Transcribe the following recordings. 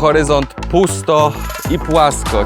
horyzont pusto i płasko.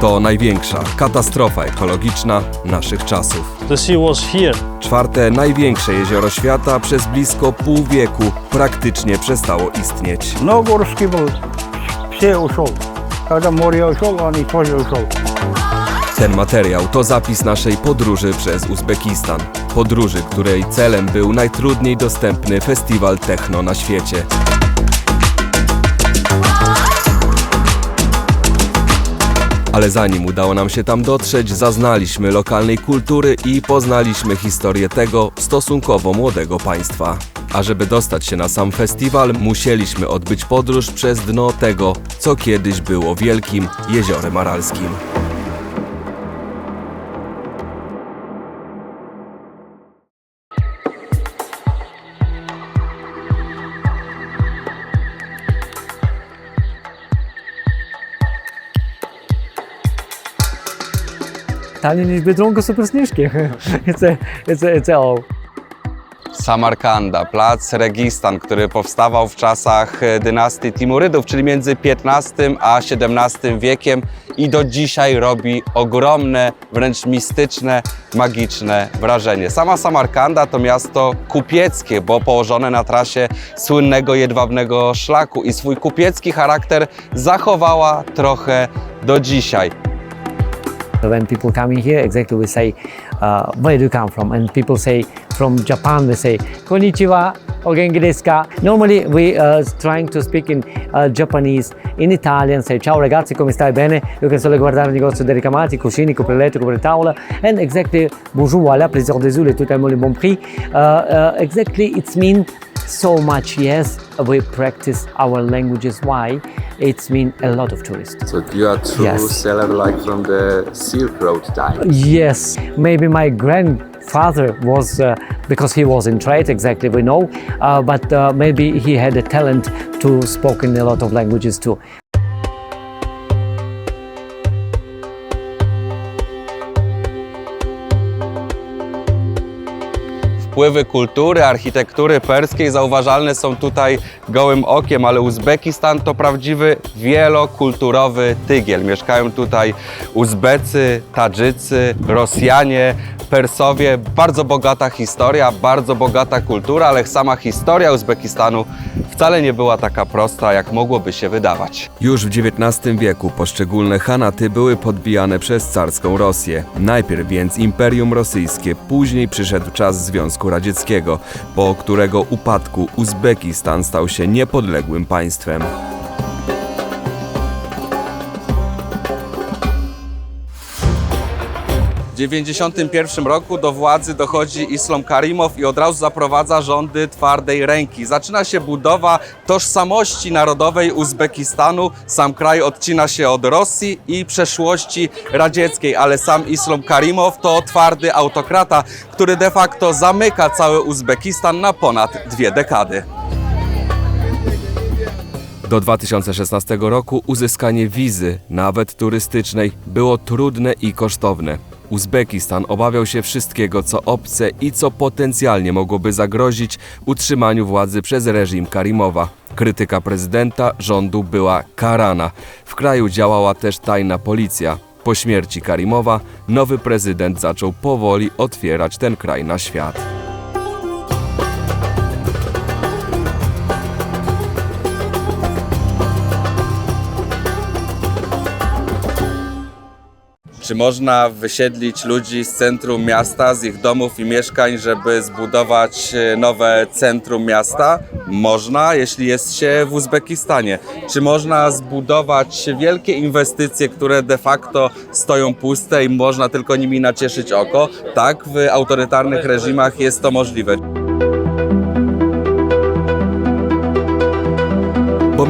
To największa katastrofa ekologiczna naszych czasów. The sea was here. Czwarte największe jezioro świata przez blisko pół wieku praktycznie przestało istnieć. No górski był, się uszło. Kada moria uszło, ani to się uszło. Ten materiał to zapis naszej podróży przez Uzbekistan. Podróży, której celem był najtrudniej dostępny festiwal techno na świecie. Ale zanim udało nam się tam dotrzeć, zaznaliśmy lokalnej kultury i poznaliśmy historię tego stosunkowo młodego państwa. A żeby dostać się na sam festiwal, musieliśmy odbyć podróż przez dno tego, co kiedyś było wielkim jeziorem aralskim. Taniej niż Biedronka Super Śnieżki. It's a, it's a, it's all. Samarkanda, plac Registan, który powstawał w czasach e, dynastii Timurydów, czyli między XV a XVII wiekiem i do dzisiaj robi ogromne, wręcz mistyczne, magiczne wrażenie. Sama Samarkanda to miasto kupieckie, bo położone na trasie słynnego jedwabnego szlaku i swój kupiecki charakter zachowała trochę do dzisiaj. When people coming here, exactly we say, uh, where do you come from? And people say from Japan, they say konnichiwa, o desu ka? Normally we uh, trying to speak in uh, Japanese, in Italian, say ciao ragazzi, come stai bene? Io che solo guardare il negozio dei ricamati, cuscini, copriletto, copritavola, and exactly bonjour, voilà, plaisir des yeux, tout à le bon prix. Uh, uh, exactly, it's mean so much. Yes, we practice our languages. Why? It's mean a lot of tourists. So you are true Yes. seller like from the Silk Road time. Yes, maybe my grandfather was uh, because he was in trade. Exactly, we know, uh, but uh, maybe he had a talent to speak in a lot of languages too. Wpływy kultury, architektury perskiej zauważalne są tutaj gołym okiem, ale Uzbekistan to prawdziwy wielokulturowy tygiel. Mieszkają tutaj Uzbecy, Tadżycy, Rosjanie, Persowie. Bardzo bogata historia, bardzo bogata kultura, ale sama historia Uzbekistanu wcale nie była taka prosta, jak mogłoby się wydawać. Już w XIX wieku poszczególne Hanaty były podbijane przez carską Rosję. Najpierw więc Imperium Rosyjskie, później przyszedł czas Związku Radzieckiego, po którego upadku Uzbekistan stał się niepodległym państwem. 1991 roku do władzy dochodzi Islam Karimow i od razu zaprowadza rządy twardej ręki. Zaczyna się budowa tożsamości narodowej Uzbekistanu. Sam kraj odcina się od Rosji i przeszłości radzieckiej, ale sam Islam Karimow to twardy autokrata, który de facto zamyka cały Uzbekistan na ponad dwie dekady. Do 2016 roku uzyskanie wizy, nawet turystycznej, było trudne i kosztowne. Uzbekistan obawiał się wszystkiego, co obce i co potencjalnie mogłoby zagrozić utrzymaniu władzy przez reżim Karimowa. Krytyka prezydenta rządu była karana. W kraju działała też tajna policja. Po śmierci Karimowa nowy prezydent zaczął powoli otwierać ten kraj na świat. Czy można wysiedlić ludzi z centrum miasta, z ich domów i mieszkań, żeby zbudować e, nowe centrum miasta? Można, jeśli jest się w Uzbekistanie. Czy można zbudować wielkie inwestycje, które de facto stoją puste i można tylko nimi nacieszyć oko? Tak, w autorytarnych reżimach jest to możliwe.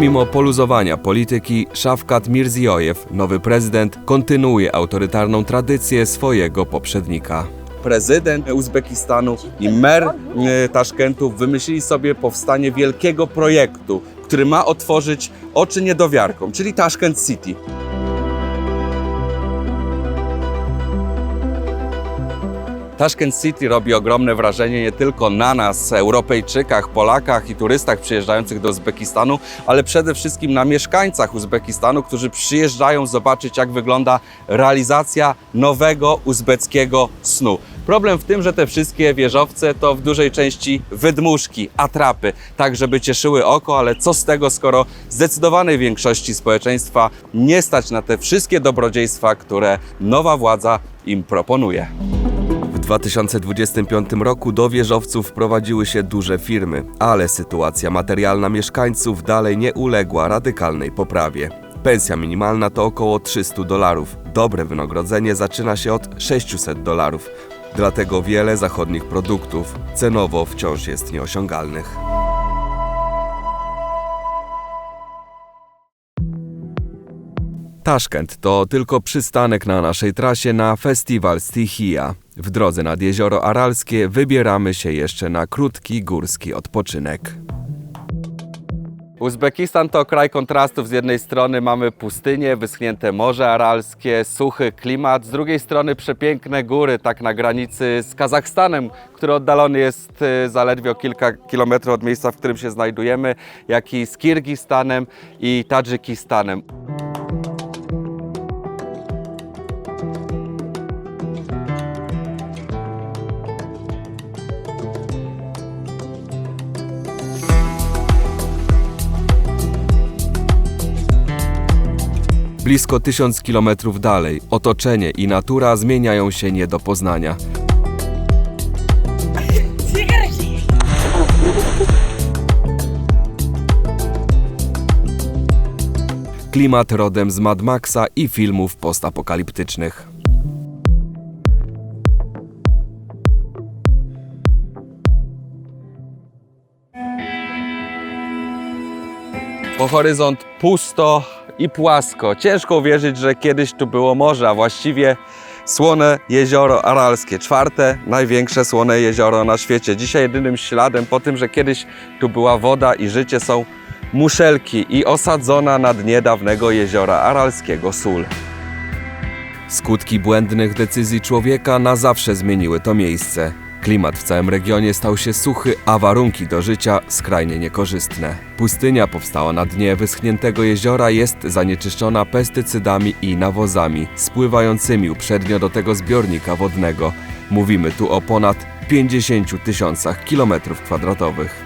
Pomimo poluzowania polityki, Szafkat Mirziojew, nowy prezydent, kontynuuje autorytarną tradycję swojego poprzednika. prezydent Uzbekistanu i mer e, Taszkentu wymyślili sobie powstanie wielkiego projektu, który ma otworzyć oczy niedowiarkom, czyli Tashkent City. Tashkent City robi ogromne wrażenie nie tylko na nas, Europejczykach, Polakach i turystach przyjeżdżających do Uzbekistanu, ale przede wszystkim na mieszkańcach Uzbekistanu, którzy przyjeżdżają zobaczyć, jak wygląda realizacja nowego uzbeckiego snu. Problem w tym, że te wszystkie wieżowce to w dużej części wydmuszki, atrapy, tak żeby cieszyły oko, ale co z tego, skoro zdecydowanej większości społeczeństwa nie stać na te wszystkie dobrodziejstwa, które nowa władza im proponuje. W 2025 roku do wieżowców wprowadziły się duże firmy, ale sytuacja materialna mieszkańców dalej nie uległa radykalnej poprawie. Pensja minimalna to około 300 dolarów. Dobre wynagrodzenie zaczyna się od 600 dolarów. Dlatego wiele zachodnich produktów cenowo wciąż jest nieosiągalnych. Taszkent to tylko przystanek na naszej trasie na festiwal Stichia. W drodze nad jezioro Aralskie wybieramy się jeszcze na krótki górski odpoczynek. Uzbekistan to kraj kontrastów. Z jednej strony mamy pustynię, wyschnięte Morze Aralskie, suchy klimat, z drugiej strony przepiękne góry, tak na granicy z Kazachstanem, który oddalony jest y, zaledwie o kilka kilometrów od miejsca, w którym się znajdujemy, jak i z Kirgistanem i Tadżykistanem. Blisko tysiąc kilometrów dalej, otoczenie i natura zmieniają się nie do poznania. Klimat rodem z Mad Maxa i filmów postapokaliptycznych. Po horyzont pusto i płasko. Ciężko uwierzyć, że kiedyś tu było morze, a właściwie słone jezioro Aralskie, czwarte największe słone jezioro na świecie. Dzisiaj jedynym śladem po tym, że kiedyś tu była woda i życie są muszelki i osadzona na dnie dawnego jeziora Aralskiego sól. Skutki błędnych decyzji człowieka na zawsze zmieniły to miejsce. Klimat w całym regionie stał się suchy, a warunki do życia skrajnie niekorzystne. Pustynia powstała na dnie wyschniętego jeziora jest zanieczyszczona pestycydami i nawozami spływającymi uprzednio do tego zbiornika wodnego. Mówimy tu o ponad 50 tysiącach kilometrów kwadratowych.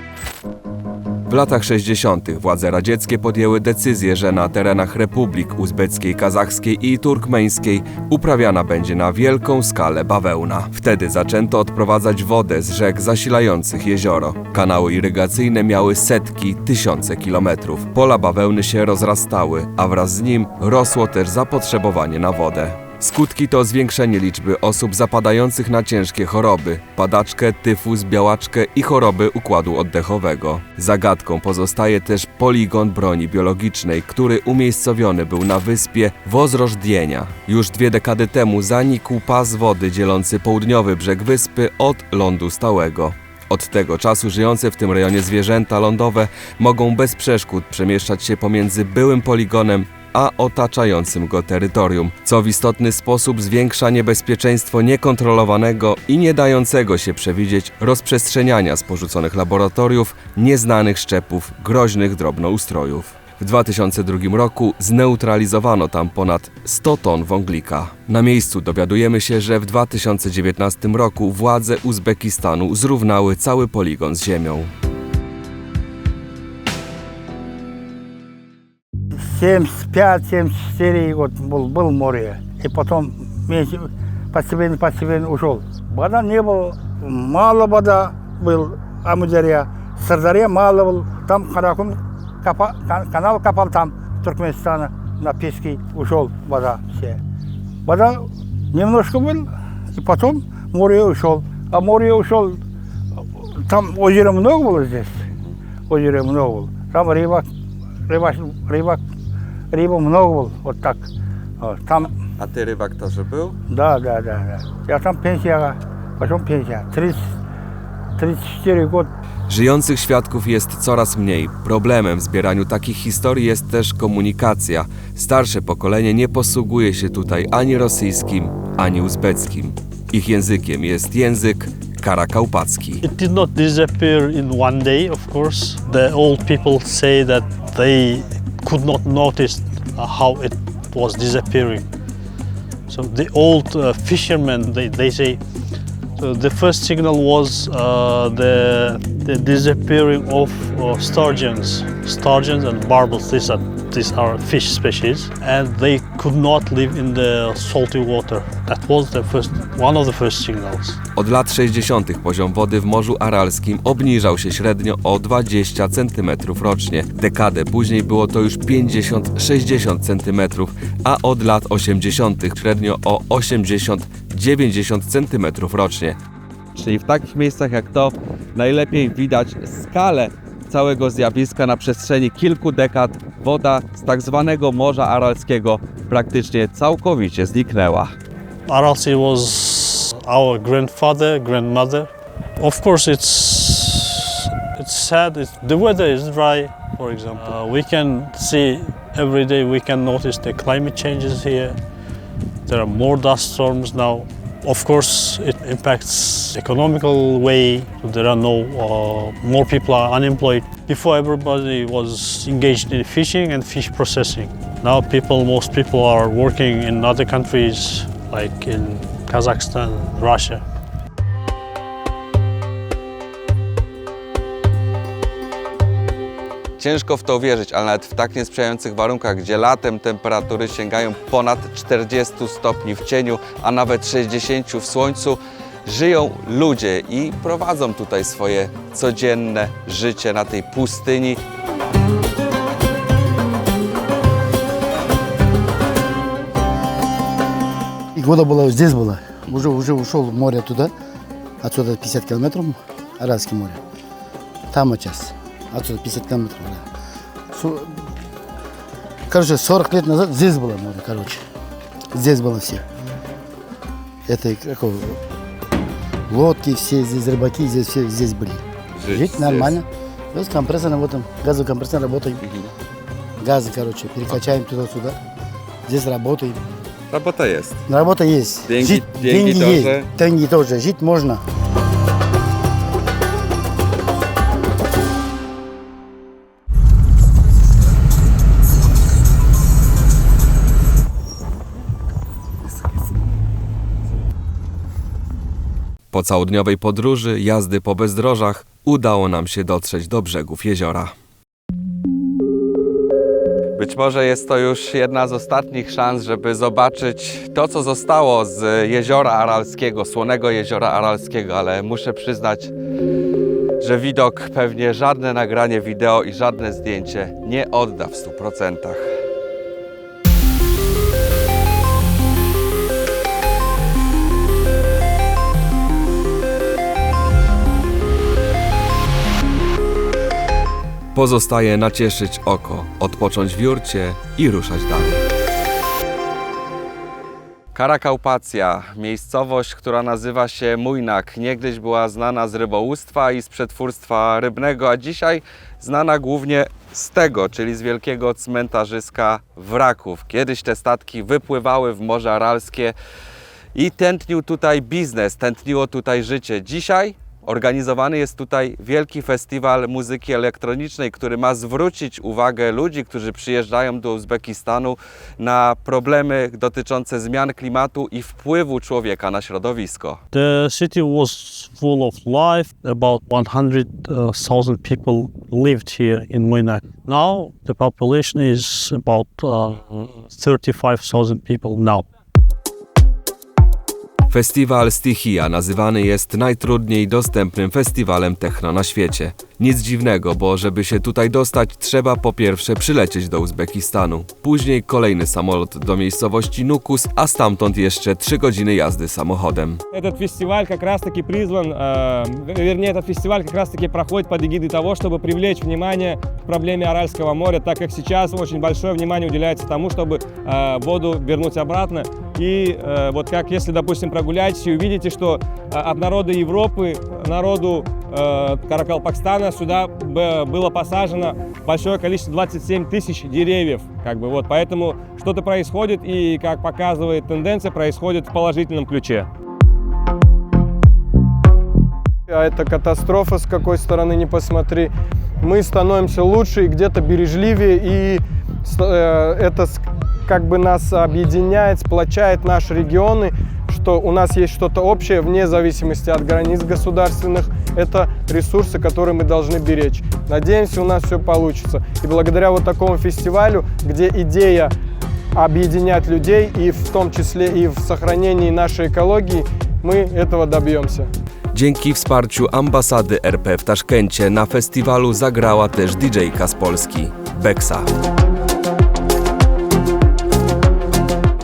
Latach 60. władze radzieckie podjęły decyzję, że na terenach Republik Uzbeckiej, Kazachskiej i Turkmeńskiej uprawiana będzie na wielką skalę bawełna. Wtedy zaczęto odprowadzać wodę z rzek zasilających jezioro. Kanały irygacyjne miały setki, tysiące kilometrów. Pola bawełny się rozrastały, a wraz z nim rosło też zapotrzebowanie na wodę. Skutki to zwiększenie liczby osób zapadających na ciężkie choroby, padaczkę, tyfus, białaczkę i choroby układu oddechowego. Zagadką pozostaje też poligon broni biologicznej, który umiejscowiony był na wyspie Wozrożdienia. Już dwie dekady temu zanikł pas wody dzielący południowy brzeg wyspy od lądu stałego. Od tego czasu żyjące w tym rejonie zwierzęta lądowe mogą bez przeszkód przemieszczać się pomiędzy byłym poligonem a otaczającym go terytorium, co w istotny sposób zwiększa niebezpieczeństwo niekontrolowanego i nie dającego się przewidzieć rozprzestrzeniania z porzuconych laboratoriów nieznanych szczepów groźnych drobnoustrojów. W 2002 roku zneutralizowano tam ponad 100 ton wąglika. Na miejscu dowiadujemy się, że w 2019 roku władze Uzbekistanu zrównały cały poligon z ziemią. 75-74 вот был, был море. И потом постепенно, постепенно ушел. Вода не было, мало вода был, Амударья. Сырдарья мало был. Там Каракум, копа- кан- канал копал там, Туркменистана, на пески ушел вода все. Вода немножко был, и потом море ушел. А море ушел, там озера много было здесь. Озера много было. Там рыба, рыба, рыба, рыба много было, вот так. Вот, там, A ty rybak to, że był? да, да, да, да. Я там пенсия, потом пенсия. 30, 34 года. Żyjących świadków jest coraz mniej. Problemem w zbieraniu takich historii jest też komunikacja. Starsze pokolenie nie posługuje się tutaj ani rosyjskim, ani uzbeckim. Ich językiem jest język karakałpacki. It did not disappear in one day, of course. The old people say that they could not notice uh, how it was disappearing. So the old uh, fishermen, they, they say, so the first signal was uh, the, the disappearing of uh, sturgeons, sturgeons and barbels. These are, these are fish species, and they could not live in the salty water. That was the first, one of the first signals. Od lat 60. poziom wody w Morzu Aralskim obniżał się średnio o 20 cm rocznie. Dekadę później było to już 50-60 cm, a od lat 80. średnio o 80-90 cm rocznie. Czyli w takich miejscach jak to najlepiej widać skalę całego zjawiska na przestrzeni kilku dekad. Woda z tak zwanego Morza Aralskiego praktycznie całkowicie zniknęła. Aralsi was our grandfather, grandmother. Of course, it's it's sad. It's, the weather is dry. For example, uh, we can see every day. We can notice the climate changes here. There are more dust storms now. Of course, it impacts economical way. There are no uh, more people are unemployed. Before, everybody was engaged in fishing and fish processing. Now, people, most people are working in other countries like in Kazakhstan, Russia. Ciężko w to uwierzyć, ale nawet w tak niesprzyjających warunkach, gdzie latem temperatury sięgają ponad 40 stopni w cieniu, a nawet 60 w słońcu, żyją ludzie i prowadzą tutaj swoje codzienne życie na tej pustyni. И года было здесь было. Уже, уже ушел в море туда. Отсюда 50 километров, Аральское море. Там вот сейчас. Отсюда 50 километров. Су- Короче, 40 лет назад здесь было море, короче. Здесь было все. Это какого? Лодки все здесь, рыбаки здесь все здесь были. Жить, нормально. Вот компрессор, вот там, газовый компрессор работаем. Газы, короче, перекачаем туда-сюда. Здесь работаем. Robota jest. Работа есть. Деньги- Жить, деньги деньги тоже? есть. Деньги тоже. Жить можно. Po całodniowej podróży, jazdy po bezdrożach, udało nam się dotrzeć do brzegów jeziora. Być może jest to już jedna z ostatnich szans, żeby zobaczyć to, co zostało z jeziora Aralskiego, słonego jeziora Aralskiego, ale muszę przyznać, że widok pewnie żadne nagranie wideo i żadne zdjęcie nie odda w 100%. Pozostaje nacieszyć oko, odpocząć w jurcie i ruszać dalej. Karakałpacja, miejscowość, która nazywa się Mójnak, niegdyś była znana z rybołówstwa i z przetwórstwa rybnego, a dzisiaj znana głównie z tego, czyli z wielkiego cmentarzyska wraków. Kiedyś te statki wypływały w Morze Aralskie i tętnił tutaj biznes, tętniło tutaj życie. Dzisiaj organizowany jest tutaj wielki festiwal muzyki elektronicznej, który ma zwrócić uwagę ludzi, którzy przyjeżdżają do Uzbekistanu na problemy dotyczące zmian klimatu i wpływu człowieka na środowisko. The city was full of life. About 100,000 people lived here in Moynak. Now the population is about uh, 35,000 people now. Festiwal Stichia nazywany jest najtrudniej dostępnym festiwalem techno na świecie. Nic dziwnego, bo żeby się tutaj dostać, trzeba po pierwsze przylecieć do Uzbekistanu, później kolejny samolot do miejscowości Nukus, a stamtąd jeszcze 3 godziny jazdy samochodem. Этот фестиваль как раз-таки призван, э, вернее, этот фестиваль как раз-таки проходит под эгидой того, чтобы привлечь внимание к проблеме Аральского моря, так как сейчас очень большое внимание уделяется тому, чтобы э, воду вернуть обратно. И э, вот как если, допустим, прогуляетесь и увидите, что э, от народа Европы, народу э, Каракалпакстана сюда было посажено большое количество, 27 тысяч деревьев. Как бы, вот, поэтому что-то происходит, и, как показывает тенденция, происходит в положительном ключе. А это катастрофа, с какой стороны не посмотри. Мы становимся лучше и где-то бережливее, и э, это как бы нас объединяет, сплочает наши регионы, что у нас есть что-то общее вне зависимости от границ государственных. Это ресурсы, которые мы должны беречь. Надеемся, у нас все получится. И благодаря вот такому фестивалю, где идея объединять людей и в том числе и в сохранении нашей экологии, мы этого добьемся. Dzięki wsparciu ambasady RP w Taszkencie na festiwalu zagrała też DJ-ka z Polski, Beksa.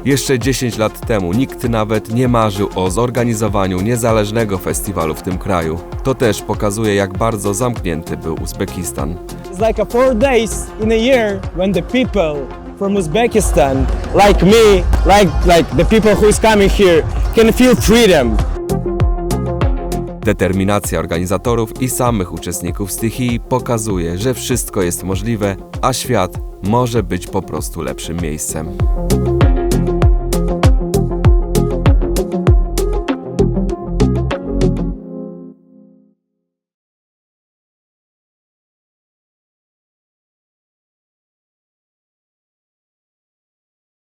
Jeszcze 10 lat temu nikt nawet nie marzył o zorganizowaniu niezależnego festiwalu w tym kraju. To też pokazuje, jak bardzo zamknięty był Uzbekistan. It's like a four days in a year when the people from Uzbekistan, like me, like like the people who is coming here, can feel freedom. Determinacja organizatorów i samych uczestników stychii pokazuje, że wszystko jest możliwe, a świat może być po prostu lepszym miejscem.